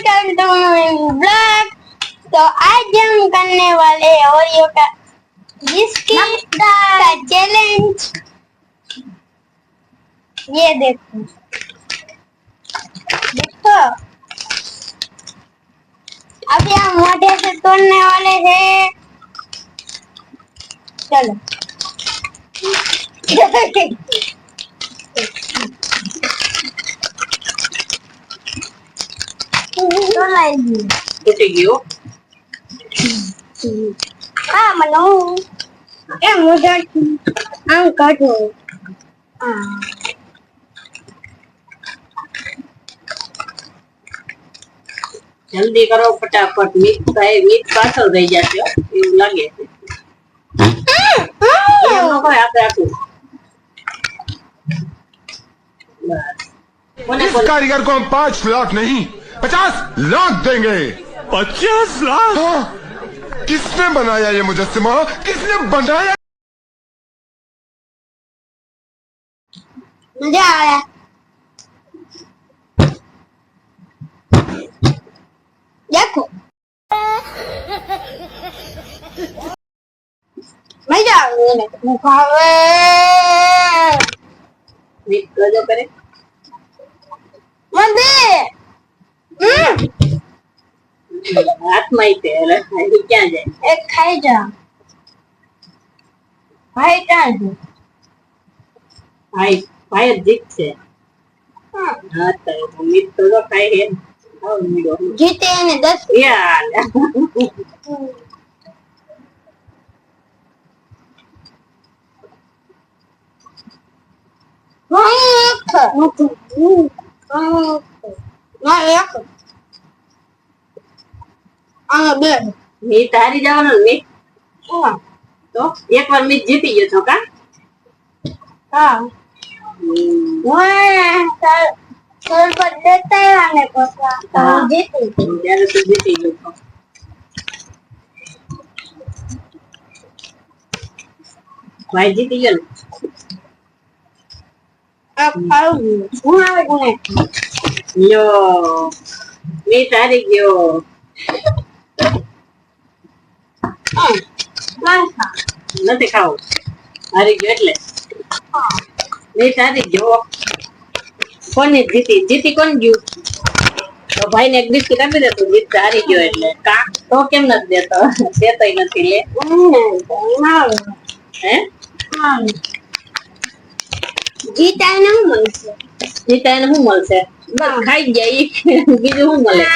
Welcome to my blog तो आज हम करने वाले ओरियो का बिस्किट का चैलेंज ये देखो। देखो। अभी हम मोटे से तोड़ने वाले हैं। चलो। તો લાગી તૂટી ગયો હા મને હું એ મોઢા આમ કાઢું હા જલ્દી કરો ફટાફટ મીત થાય મીત પાછળ રહી જશે હો, એવું લાગે છે એમ ન હોય આપણે આખું બસ કોને इस કોને कारीगर को हम पांच लाख नहीं पचास लाख देंगे। पचास लाख? हाँ। किसने बनाया ये मुजस्मा? किसने बनाया? मुझे आ रहा देखो। मैं जा मुकाबले मंदिर! હાથમાં તે ક્યાં જાય એક ખાઈ જા ભાઈ ક્યાં છે ભાઈ ભાઈ જીતશે હા. હા તો મીત તો જો ખાય હે જીતે એને દસ યાર બે મીત તારી જવાનું ને? તો એકવાર મીત જીતી ગયો છો કા? હા. દેતા હા. જીતી ત્યારે તું જીતી ગયો છો. ભાઈ જીતી ગયો ને? આ યો મીત હારી ગયો. નથી ખાવું. હારી ગયો એટલે. મીત હારી ગયો કોને જીતી? જીતી કોણ ગયું? તો ભાઈ ને એક બિસ્કિટ આપી દેતો જીત હારી ગયો એટલે. કાક તો કેમ નથી દેતો? દેતો નથી લે. હે? જીતા ને હું મળશે? જીતા એને શું મળશે? બસ ખાઈ જાય ઈ. બીજું શું મળે?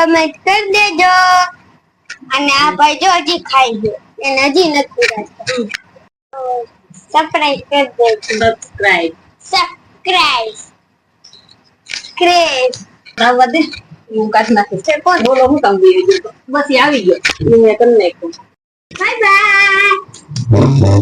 કમેન્ટ કરી દેજો. અને આ ભાઈ જો હજી ખાઈ ગયો. એને હજી નથી રાખતા સરપ્રાઈઝ કરી દેજો. સબસ્ક્રાઇબ સબસ્ક્રાઇબ ક્રેશ આવવા દે હું નાખીશ છે કોણ? બોલો હું કામ બસ આવી ગયો. મેં તમને કહું બાય બાય